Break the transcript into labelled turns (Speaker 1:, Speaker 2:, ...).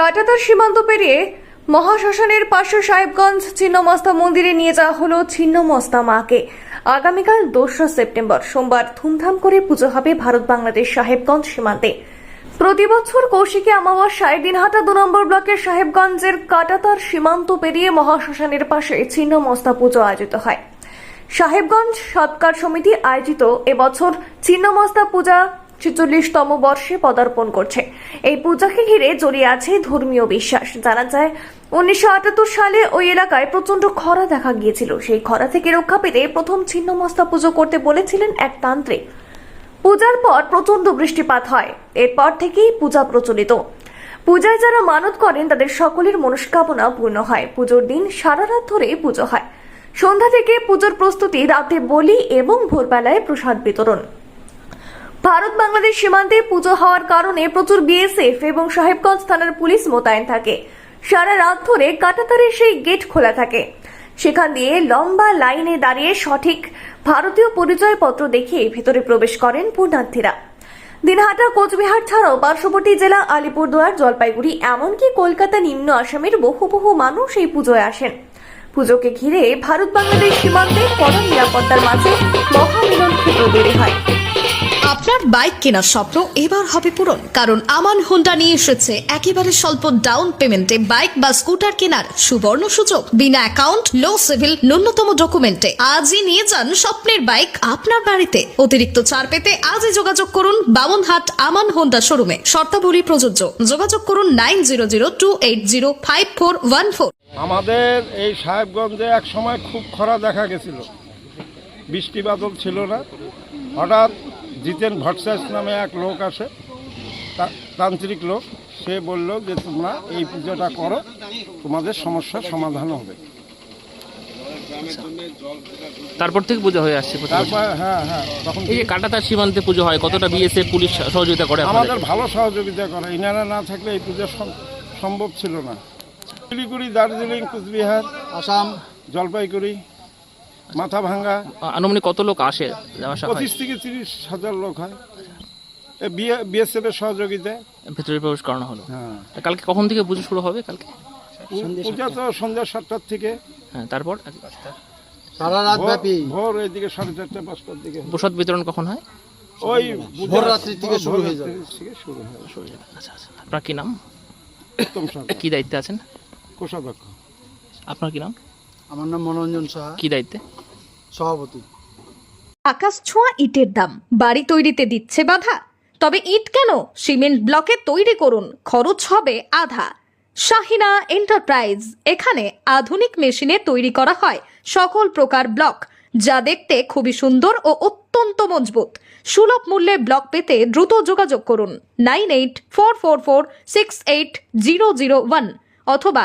Speaker 1: কাটাতার সীমান্ত পেরিয়ে মহাশ্মশানের পাশে সাহেবগঞ্জ ছিন্নমস্তা মন্দিরে নিয়ে যাওয়া হলো ছিন্নমস্তা মাকে। আগামীকাল দোসরা সেপ্টেম্বর সোমবার ধুমধাম করে পুজো হবে ভারত বাংলাদেশ সাহেবগঞ্জ সীমান্তে। প্রতি বছর কৌশিকী অমাবস্যায় দিনহাটা দু নম্বর ব্লকের সাহেবগঞ্জের কাটাতার সীমান্ত পেরিয়ে মহাশ্মশানের পাশে ছিন্নমস্তা পুজো আয়োজিত হয়। সাহেবগঞ্জ সৎকার সমিতি আয়োজিত এবছর ছিন্নমস্তা পূজা ছেচল্লিশতম বর্ষে পদার্পণ করছে। এই পূজাকে ঘিরে জড়িয়ে আছে ধর্মীয় বিশ্বাস। জানা যায়, উনিশশো আটাত্তর সালে ওই এলাকায় প্রচণ্ড খরা দেখা গিয়েছিল। সেই খরা থেকে রক্ষা পেতে প্রথম ছিন্নমস্তা পুজো করতে বলেছিলেন এক তান্ত্রিক। পূজার পর প্রচণ্ড বৃষ্টিপাত হয়। এরপর থেকেই পূজা প্রচলিত। পূজায় যারা মানত করেন, তাদের সকলের মনস্কামনা পূর্ণ হয়। পুজোর দিন সারা রাত ধরে পুজো হয়। সন্ধ্যা থেকে পুজোর প্রস্তুতি রাতে বলি এবং ভোরবেলায় প্রসাদ বিতরণ। ভারত বাংলাদেশ সীমান্তে পুজো হওয়ার কারণে প্রচুর বিএসএফ এবং সাহেবগঞ্জ থানার পুলিশ মোতায়েন থাকে। সারা রাত ধরে কাটাতারের সেই গেট খোলা থাকে। সেখান দিয়ে লম্বা লাইনে দাঁড়িয়ে সঠিক ভারতীয় পরিচয়পত্র দেখিয়ে ভেতরে প্রবেশ করেন পূর্ণার্থীরা। দিনহাটা, কোচবিহার ছাড়াও পার্শ্ববর্তী জেলা আলিপুরদুয়ার, জলপাইগুড়ি, এমনকি কলকাতা, নিম্ন আসামের বহু বহু মানুষ এই পুজোয় আসেন। পুজোকে ঘিরে ভারত বাংলাদেশ সীমান্তে কড়া নিরাপত্তার মাঝে মহামিলন ক্ষেত্র তৈরি হয়।
Speaker 2: আপনার বাইক কেনার স্বপ্ন এবার হবে পূরণ। কারণ আমান হোন্ডা নিয়ে এসেছে একেবারে স্বল্প ডাউন পেমেন্টে বাইক বা স্কুটার কেনার সুবর্ণ সুযোগ। বিনা অ্যাকাউন্ট লো সিভিল ন্যূনতম ডকুমেন্টে আজই নিয়ে যান স্বপ্নের বাইক আপনার বাড়িতে। অতিরিক্ত ছাড় পেতে আজই যোগাযোগ করুন বামনহাট আমান হোন্ডা শোরুমে শর্তাবলী প্রযোজ্য। যোগাযোগ করুন nine zero zero two eight zero five four one four
Speaker 3: আমাদের এই সাহেবগঞ্জে এক সময় খুব খরা দেখা গেছিল। বৃষ্টি বাদল ছিল না। হঠাৎ জিতেন ভট্টাস নামে এক লোক আসে তা- তান্ত্রিক লোক। সে বলল যে তোমরা এই পুজোটা করো তোমাদের সমস্যার সমাধান হবে।
Speaker 4: তারপর থেকে পুজো হয়ে আসছে
Speaker 3: তারপর হ্যাঁ হ্যাঁ তখন
Speaker 4: এই যে কাটাতার সীমান্তে পুজো হয় কতটা বিএসএফ পুলিশ সহযোগিতা করে
Speaker 3: আমাদের ভালো সহযোগিতা করে। ইনারা না থাকলে এই পুজো সম্ভব ছিল না। শিলিগুড়ি দার্জিলিং কুচবিহার
Speaker 5: আসাম
Speaker 3: জলপাইগুড়ি মাথাভাঙ্গা
Speaker 4: আনুমানিক কত লোক আসে
Speaker 3: পঁচিশ থেকে তিরিশ হাজার লোক হয়। বিএসএফ এর সহযোগিতায়।
Speaker 4: ভেতরে প্রবেশ করানো হলো।
Speaker 3: হ্যাঁ।
Speaker 4: কালকে কখন থেকে পুজো শুরু হবে কালকে?
Speaker 3: পূজা তো সন্ধ্যা সাতটার থেকে।
Speaker 4: হ্যাঁ তারপর?
Speaker 5: সারা রাত
Speaker 3: ভোর-
Speaker 5: ব্যাপী।
Speaker 3: ভোর এইদিকে সাড়ে চারটে পাঁচটার দিকে।
Speaker 4: প্রসাদ বিতরণ কখন হয়?
Speaker 3: ওই
Speaker 5: ভোর রাত্রি থেকে শুরু হয়ে
Speaker 4: হ্যাঁ।
Speaker 3: থেকে শুরু হয়
Speaker 4: আচ্ছা আচ্ছা। আপনার কি নাম?
Speaker 3: উত্তম
Speaker 4: কি দায়িত্বে আছেন?
Speaker 3: কোষাধ্যক্ষ।
Speaker 4: আপনার কি নাম?
Speaker 5: আমার নাম মনোরঞ্জন সাহা।
Speaker 4: কি দায়িত্বে?
Speaker 5: সভাপতি।
Speaker 2: আকাশ ছোঁয়া ইটের দাম। বাড়ি তৈরিতে দিচ্ছে বাধা। তবে ইট কেন? সিমেন্ট ব্লকে তৈরি করুন। খরচ হবে আধা। শাহিনা এন্টারপ্রাইজ। এখানে আধুনিক মেশিনে তৈরি করা হয় সকল প্রকার ব্লক। যা দেখতে খুবই সুন্দর ও অত্যন্ত মজবুত। সুলভ মূল্যে ব্লক পেতে দ্রুত যোগাযোগ করুন। Nine eight four four four six eight zero zero one অথবা